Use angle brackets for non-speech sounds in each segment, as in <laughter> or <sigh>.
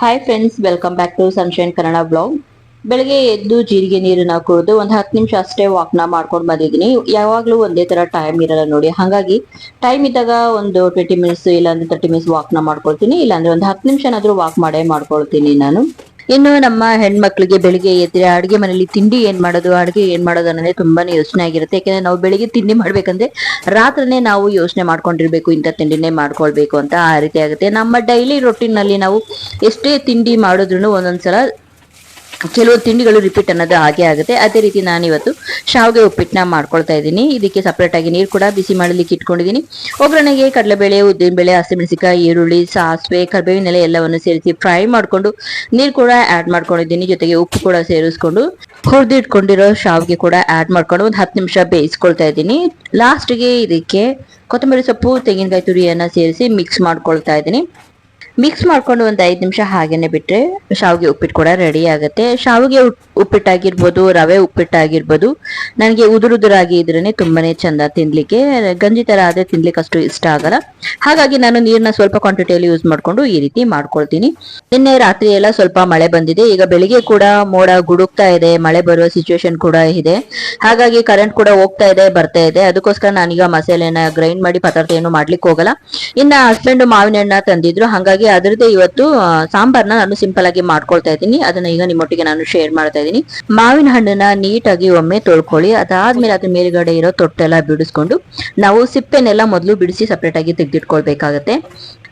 Hi friends welcome back to sunshine Kannada blog ಬೆಳಗ್ಗೆ ಎದ್ದು ಜೀರಿಗೆ ನೀರನ್ನ ಕುಡಿದು ಒಂದು ಹತ್ತು ನಿಮಿಷ ಅಷ್ಟೇ ವಾಕ್ನ ಮಾಡ್ಕೊಂಡು ಬಂದಿದ್ದೀನಿ. ಯಾವಾಗಲೂ ಒಂದೇ ತರ ಟೈಮ್ ಇರಲ್ಲ ನೋಡಿ. ಹಾಗಾಗಿ ಟೈಮ್ ಇದ್ದಾಗ ಒಂದು ಟ್ವೆಂಟಿ ಮಿನಿಟ್ಸ್ ಇಲ್ಲಾಂದ್ರೆ ತರ್ಟಿ ಮಿನಿಟ್ಸ್ ವಾಕ್ನ ಮಾಡ್ಕೊಳ್ತೀನಿ. ಇಲ್ಲಾಂದ್ರೆ ಒಂದು ಹತ್ತು ನಿಮಿಷನಾದರೂ ವಾಕ್ ಮಾಡೇ ಮಾಡ್ಕೊಳ್ತೀನಿ ನಾನು. ಇನ್ನು ನಮ್ಮ ಹೆಣ್ಮಕ್ಳಿಗೆ ಬೆಳಿಗ್ಗೆ ಎದ್ರೆ ಅಡುಗೆ ಮನೆಯಲ್ಲಿ ತಿಂಡಿ ಏನ್ ಮಾಡೋದು, ಅಡುಗೆ ಏನ್ ಮಾಡೋದು ಅನ್ನೋದೇ ತುಂಬಾನೇ ಯೋಚನೆ ಆಗಿರುತ್ತೆ. ಯಾಕಂದ್ರೆ ನಾವು ಬೆಳಿಗ್ಗೆ ತಿಂಡಿ ಮಾಡ್ಬೇಕಂದ್ರೆ ರಾತ್ರಿನೇ ನಾವು ಯೋಚನೆ ಮಾಡ್ಕೊಂಡಿರ್ಬೇಕು, ಇಂಥ ತಿಂಡಿನೇ ಮಾಡ್ಕೊಳ್ಬೇಕು ಅಂತ ಆ ರೀತಿ ಆಗುತ್ತೆ. ನಮ್ಮ ಡೈಲಿ ರೊಟೀನ್ನಲ್ಲಿ ನಾವು ಎಷ್ಟೇ ತಿಂಡಿ ಮಾಡಿದ್ರು ಒಂದೊಂದ್ಸಲ ಕೆಲವು ತಿಂಡಿಗಳು ರಿಪೀಟ್ ಅನ್ನೋದು ಹಾಗೆ ಆಗುತ್ತೆ. ಅದೇ ರೀತಿ ನಾನು ಇವತ್ತು ಶಾವಿಗೆ ಉಪ್ಪಿಟ್ಟನ್ನ ಮಾಡ್ಕೊಳ್ತಾ ಇದ್ದೀನಿ. ಇದಕ್ಕೆ ಸಪ್ರೇಟಾಗಿ ನೀರು ಕೂಡ ಬಿಸಿ ಮಾಡಲಿಕ್ಕೆ ಇಟ್ಕೊಂಡಿದ್ದೀನಿ. ಒಗ್ಗರಣೆಗೆ ಕಡಲೆಬೇಳೆ, ಉದ್ದಿನಬೇಳೆ ಹಸಿಮೆಣಸಿಕಾಯಿ ಈರುಳ್ಳಿ, ಸಾಸಿವೆ ಕರಿಬೇವಿನೆಲೆ ಎಲ್ಲವನ್ನು ಸೇರಿಸಿ ಫ್ರೈ ಮಾಡಿಕೊಂಡು ನೀರು ಕೂಡ ಆ್ಯಡ್ ಮಾಡ್ಕೊಂಡಿದ್ದೀನಿ. ಜೊತೆಗೆ ಉಪ್ಪು ಕೂಡ ಸೇರಿಸ್ಕೊಂಡು ಹುರಿದಿಟ್ಕೊಂಡಿರೋ ಶಾವಿಗೆ ಕೂಡ ಆ್ಯಡ್ ಮಾಡ್ಕೊಂಡು ಒಂದು ಹತ್ತು ನಿಮಿಷ ಬೇಯಿಸ್ಕೊಳ್ತಾ ಇದ್ದೀನಿ. ಲಾಸ್ಟ್ಗೆ ಇದಕ್ಕೆ ಕೊತ್ತಂಬರಿ ಸೊಪ್ಪು, ತೆಂಗಿನಕಾಯಿ ತುರಿಯನ್ನು ಸೇರಿಸಿ ಮಿಕ್ಸ್ ಮಾಡ್ಕೊಳ್ತಾ ಇದ್ದೀನಿ. ಮಿಕ್ಸ್ ಮಾಡ್ಕೊಂಡು ಒಂದು ಐದು ನಿಮಿಷ ಹಾಗೇನೆ ಬಿಟ್ರೆ ಶಾವಿಗೆ ಉಪ್ಪಿಟ್ಟು ಕೂಡ ರೆಡಿ ಆಗುತ್ತೆ. ಶಾವಿಗೆ ಉಪ್- ಉಪ್ಪಿಟ್ಟಾಗಿರ್ಬೋದು, ರವೆ ಉಪ್ಪಿಟ್ಟಾಗಿರ್ಬೋದು, ನನಗೆ ಉದುರುದುರಾಗಿ ಇದ್ರೇ ತುಂಬಾನೇ ಚಂದ ತಿನ್ಲಿಕ್ಕೆ. ಗಂಜಿ ತರ ಆದ್ರೆ ತಿನ್ಲಿಕ್ಕೆ ಅಷ್ಟು ಇಷ್ಟ ಆಗಲ್ಲ. ಹಾಗಾಗಿ ನಾನು ನೀರನ್ನ ಸ್ವಲ್ಪ ಕ್ವಾಂಟಿಟಿಯಲ್ಲಿ ಯೂಸ್ ಮಾಡ್ಕೊಂಡು ಈ ರೀತಿ ಮಾಡ್ಕೊಳ್ತೀನಿ. ನಿನ್ನೆ ರಾತ್ರಿ ಎಲ್ಲ ಸ್ವಲ್ಪ ಮಳೆ ಬಂದಿದೆ. ಈಗ ಬೆಳಿಗ್ಗೆ ಕೂಡ ಮೋಡ ಗುಡುಕ್ತಾ ಇದೆ. ಮಳೆ ಬರುವ ಸಿಚುವೇಶನ್ ಕೂಡ ಇದೆ. ಹಾಗಾಗಿ ಕರೆಂಟ್ ಕೂಡ ಹೋಗ್ತಾ ಇದೆ, ಬರ್ತಾ ಇದೆ. ಅದಕ್ಕೋಸ್ಕರ ನಾನೀಗ ಮಸಾಲೆನ ಗ್ರೈಂಡ್ ಮಾಡಿ ಪದಾರ್ಥ ಏನು ಮಾಡ್ಲಿಕ್ಕೆ ಹೋಗಲ್ಲ. ಇನ್ನ ಹಸ್ಬೆಂಡ್ ಮಾವಿನ ಹಣ್ಣ ತಂದಿದ್ರು. ಹಾಗಾಗಿ ಅದರದ್ದೇ ಇವತ್ತು ಸಾಂಬಾರ್ನ ನಾನು ಸಿಂಪಲ್ ಆಗಿ ಮಾಡ್ಕೊಳ್ತಾ ಇದ್ದೀನಿ. ಅದನ್ನ ಈಗ ನಿಮ್ಮೊಟ್ಟಿಗೆ ನಾನು ಶೇರ್ ಮಾಡ್ತಾ ಇದ್ದೀನಿ. ಮಾವಿನ ಹಣ್ಣನ್ನ ನೀಟಾಗಿ ಒಮ್ಮೆ ತೊಳ್ಕೊಳ್ಳಿ. ಅದಾದ್ಮೇಲೆ ಅದ್ರ ಮೇಲ್ಗಡೆ ಇರೋ ತೊಟ್ಟೆಲ್ಲ ಬಿಡಿಸ್ಕೊಂಡು, ನಾವು ಸಿಪ್ಪೆನೆಲ್ಲ ಮೊದಲು ಬಿಡಿಸಿ ಸಪ್ರೇಟ್ ಆಗಿ ತೆಗೆದಿಟ್ಕೊಳ್ಬೇಕಾಗತ್ತೆ.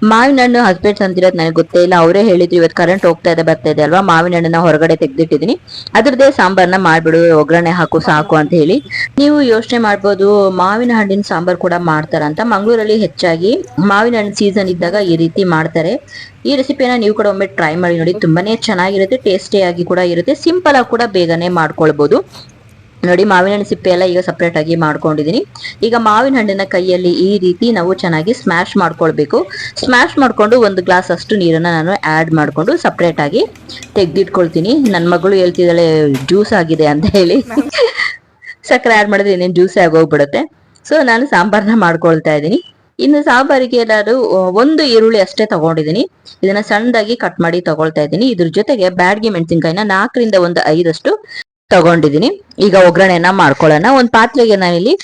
ಮಾವಿನ ಹಣ್ಣು ಹಸ್ಬೆಂಡ್ ತಂದಿರೋದು ನನಗೆ ಗೊತ್ತೇ ಇಲ್ಲ. ಅವರೇ ಹೇಳಿದ್ರು ಇವತ್ತು ಕರೆಂಟ್ ಹೋಗ್ತಾ ಇದೆ, ಬರ್ತಾ ಇದೆ ಅಲ್ವಾ? ಮಾವಿನ ಹಣ್ಣನ್ನ ಹೊರಗಡೆ ತೆಗೆದಿಟ್ಟಿದ್ದೀನಿ ಅದ್ರದ್ದೇ ಸಾಂಬಾರ್ನ ಮಾಡ್ಬಿಡು, ಒಗ್ಗರಣೆ ಹಾಕು, ಸಾಕು ಅಂತ ಹೇಳಿ ನೀವು ಯೋಚನೆ ಮಾಡ್ಬೋದು ಮಾವಿನ ಹಣ್ಣಿನ ಸಾಂಬಾರ್ ಕೂಡ ಮಾಡ್ತಾರಂತ ಮಂಗಳೂರಲ್ಲಿ ಹೆಚ್ಚಾಗಿ ಮಾವಿನ ಹಣ್ಣು ಸೀಸನ್ ಇದ್ದಾಗ ಈ ರೀತಿ ಮಾಡ್ತಾರೆ. ಈ ರೆಸಿಪಿನ ನೀವು ಕೂಡ ಒಮ್ಮೆ ಟ್ರೈ ಮಾಡಿ ನೋಡಿ. ತುಂಬಾನೇ ಚೆನ್ನಾಗಿರುತ್ತೆ ಟೇಸ್ಟಿಯಾಗಿ ಕೂಡ ಇರುತ್ತೆ. ಸಿಂಪಲ್ ಆಗಿ ಕೂಡ ಬೇಗನೆ ಮಾಡ್ಕೊಳ್ಬಹುದು ನೋಡಿ ಮಾವಿನ ಹಣ್ಣು ಸಿಪ್ಪೆ ಎಲ್ಲ ಈಗ ಸಪ್ರೇಟ್ ಆಗಿ ಮಾಡ್ಕೊಂಡಿದ್ದೀನಿ ಈಗ ಮಾವಿನ ಹಣ್ಣಿನ ಕೈಯಲ್ಲಿ ಈ ರೀತಿ ನಾವು ಚೆನ್ನಾಗಿ ಸ್ಮ್ಯಾಶ್ ಮಾಡ್ಕೊಳ್ಬೇಕು. ಸ್ಮ್ಯಾಶ್ ಮಾಡ್ಕೊಂಡು ಒಂದು ಗ್ಲಾಸ್ ಅಷ್ಟು ನೀರನ್ನ ನಾನು ಆ್ಯಡ್ ಮಾಡ್ಕೊಂಡು ಸಪ್ರೇಟ್ ಆಗಿ ತೆಗ್ದಿಟ್ಕೊಳ್ತೀನಿ. ನನ್ನ ಮಗಳು ಹೇಳ್ತಿದ್ದಾಳೆ ಜ್ಯೂಸ್ ಆಗಿದೆ ಅಂತ ಹೇಳಿ. <laughs> ಸಕ್ಕರೆ ಆ್ಯಡ್ ಮಾಡಿದ್ರೆ ಇನ್ನೇನು ಜ್ಯೂಸ್ ಆಗೋಗ್ಬಿಡುತ್ತೆ ಸೊ ನಾನು ಸಾಂಬಾರ್ನ ಮಾಡ್ಕೊಳ್ತಾ ಇದ್ದೀನಿ. ಇನ್ನು ಸಾಂಬಾರಿಗೆ ನಾನು ಒಂದು ಈರುಳ್ಳಿ ಅಷ್ಟೇ ತಗೊಂಡಿದ್ದೀನಿ ಇದನ್ನ ಸಣ್ಣದಾಗಿ ಕಟ್ ಮಾಡಿ ತಗೊಳ್ತಾ ಇದ್ದೀನಿ. ಇದ್ರ ಜೊತೆಗೆ ಬ್ಯಾಡ್ಗೆ ಮೆಣಸಿನ್ಕಾಯಿನ ನಾಲ್ಕರಿಂದ ಒಂದು ಐದಷ್ಟು ತಗೊಂಡಿದ್ದೀನಿ ಈಗ ಒಗ್ಗರಣೆಯನ್ನ ಮಾಡ್ಕೊಳ್ಳೋಣ. ಒಂದು ಪಾತ್ರೆಗೆ ನಾನಿಲ್ಲಿ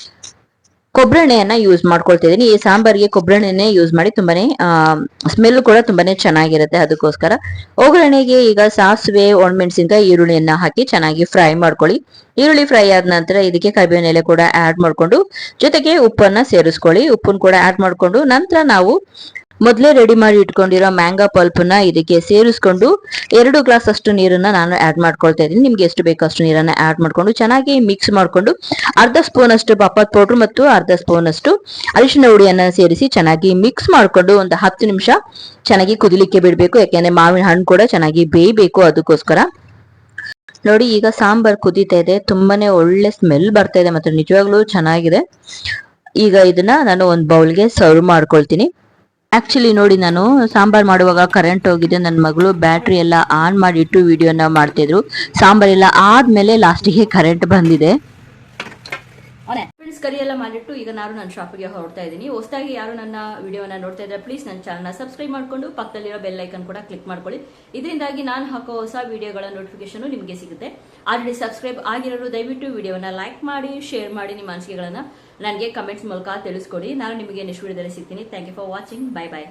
ಕೊಬ್ಬರಣೆಯನ್ನ ಯೂಸ್ ಮಾಡ್ಕೊಳ್ತಾ ಇದ್ದೀನಿ ಈ ಸಾಂಬಾರಿಗೆ ಕೊಬ್ಬರಣೆನೇ ಯೂಸ್ ಮಾಡಿ ತುಂಬಾನೇ ಸ್ಮೆಲ್ ಕೂಡ ತುಂಬಾನೇ ಚೆನ್ನಾಗಿರುತ್ತೆ ಅದಕ್ಕೋಸ್ಕರ. ಒಗ್ಗರಣೆಗೆ ಈಗ ಸಾಸಿವೆ, ಒಣಮೆಣಸಿನ್ಕಾಯಿ, ಈರುಳ್ಳಿಯನ್ನ ಹಾಕಿ ಚೆನ್ನಾಗಿ ಫ್ರೈ ಮಾಡ್ಕೊಳ್ಳಿ. ಈರುಳ್ಳಿ ಫ್ರೈ ಆದ ನಂತರ ಇದಕ್ಕೆ ಕರಿಬೇವಿನ ಎಲೆ ಕೂಡ ಆಡ್ ಮಾಡ್ಕೊಂಡು, ಜೊತೆಗೆ ಉಪ್ಪನ್ನ ಸೇರಿಸ್ಕೊಳ್ಳಿ. ಉಪ್ಪನ್ನು ಕೂಡ ಆಡ್ ಮಾಡ್ಕೊಂಡು ನಂತರ ನಾವು ಮೊದಲೇ ರೆಡಿ ಮಾಡಿ ಇಟ್ಕೊಂಡಿರೋ ಮ್ಯಾಂಗಾ ಪಲ್ಪನ್ನ ಇದಕ್ಕೆ ಸೇರಿಸ್ಕೊಂಡು ಎರಡು ಗ್ಲಾಸ್ ಅಷ್ಟು ನೀರನ್ನ ನಾನು ಆಡ್ ಮಾಡ್ಕೊಳ್ತಾ ಇದ್ದೀನಿ. ನಿಮ್ಗೆ ಎಷ್ಟು ಬೇಕೋ ಅಷ್ಟು ನೀರನ್ನ ಆಡ್ ಮಾಡ್ಕೊಂಡು ಚೆನ್ನಾಗಿ ಮಿಕ್ಸ್ ಮಾಡಿಕೊಂಡು ಅರ್ಧ ಸ್ಪೂನ್ ಅಷ್ಟು ಪೌಡ್ರ್ ಮತ್ತು ಅರ್ಧ ಸ್ಪೂನ್ ಅಷ್ಟು ಅರಿಶಿನ ಹುಡಿಯನ್ನು ಸೇರಿಸಿ ಚೆನ್ನಾಗಿ ಮಿಕ್ಸ್ ಮಾಡಿಕೊಂಡು ಒಂದು ಹತ್ತು ನಿಮಿಷ ಚೆನ್ನಾಗಿ ಕುದಿಲಿಕ್ಕೆ ಬಿಡಬೇಕು. ಯಾಕೆಂದರೆ ಮಾವಿನ ಹಣ್ಣು ಕೂಡ ಚೆನ್ನಾಗಿ ಬೇಯಬೇಕು ಅದಕ್ಕೋಸ್ಕರ. ನೋಡಿ, ಈಗ ಸಾಂಬಾರ್ ಕುದೀತಾ ಇದೆ. ತುಂಬಾನೇ ಒಳ್ಳೆ ಸ್ಮೆಲ್ ಬರ್ತಾ ಇದೆ ಮತ್ತೆ ನಿಜವಾಗ್ಲೂ ಚೆನ್ನಾಗಿದೆ. ಈಗ ಇದನ್ನ ನಾನು ಒಂದು ಬೌಲ್ಗೆ ಸರ್ವ್ ಮಾಡ್ಕೊಳ್ತೀನಿ. ಆಕ್ಚುಲಿ ನೋಡಿ ನಾನು ಸಾಂಬಾರ್ ಮಾಡುವಾಗ ಕರೆಂಟ್ ಹೋಗಿದೆ. ನನ್ನ ಮಗಳು ಬ್ಯಾಟ್ರಿ ಎಲ್ಲ ಆನ್ ಮಾಡಿಟ್ಟು ವಿಡಿಯೋನ ಮಾಡ್ತಿದ್ರು. ಸಾಂಬಾರೆಲ್ಲ ಆದ್ಮೇಲೆ ಲಾಸ್ಟಿಗೆ ಕರೆಂಟ್ ಬಂದಿದೆ. ಕರಿ ಎಲ್ಲ ಮಾಡಿಟ್ಟು ಈಗ ನಾನು ನನ್ನ ಶಾಪಿಗೆ ಹೊರಡ್ತಾ ಇದ್ದೀನಿ. ಹೊಸದಾಗಿ ಯಾರು ನನ್ನ ವಿಡಿಯೋನ ನೋಡ್ತಾ ಇದ್ರೆ ಪ್ಲೀಸ್ ನನ್ನ ಚಾನಲ್ನ ಸಬ್ಸ್ಕ್ರೈಬ್ ಮಾಡ್ಕೊಂಡು ಪಕ್ಕದಲ್ಲಿರೋ ಬೆಲ್ ಐಕನ್ ಕೂಡ ಕ್ಲಿಕ್ ಮಾಡ್ಕೊಳ್ಳಿ. ಇದರಿಂದಾಗಿ ನಾನು ಹಾಕೋ ಹೊಸ ವಿಡಿಯೋಗಳ ನೋಟಿಫಿಕೇಶನ್ ನಿಮಗೆ ಸಿಗುತ್ತೆ. ಆಲ್ರೆಡಿ ಸಬ್ಸ್ಕ್ರೈಬ್ ಆಗಿರೋರು ದಯವಿಟ್ಟು ವಿಡಿಯೋನ ಲೈಕ್ ಮಾಡಿ ಶೇರ್ ಮಾಡಿ ನಿಮ್ಮ ಅನಿಸಿಕೆಗಳನ್ನ. ನನಗೆ ಕಮೆಂಟ್ಸ್ ಮೂಲಕ ತಿಳಿಸ್ಕೊಡಿ. ನಾನು ನಿಮಗೆ ನೆಕ್ಸ್ಟ್ ವಿಡಿಯೋದಲ್ಲಿ ಸಿಗ್ತೀನಿ. Thank you for watching bye bye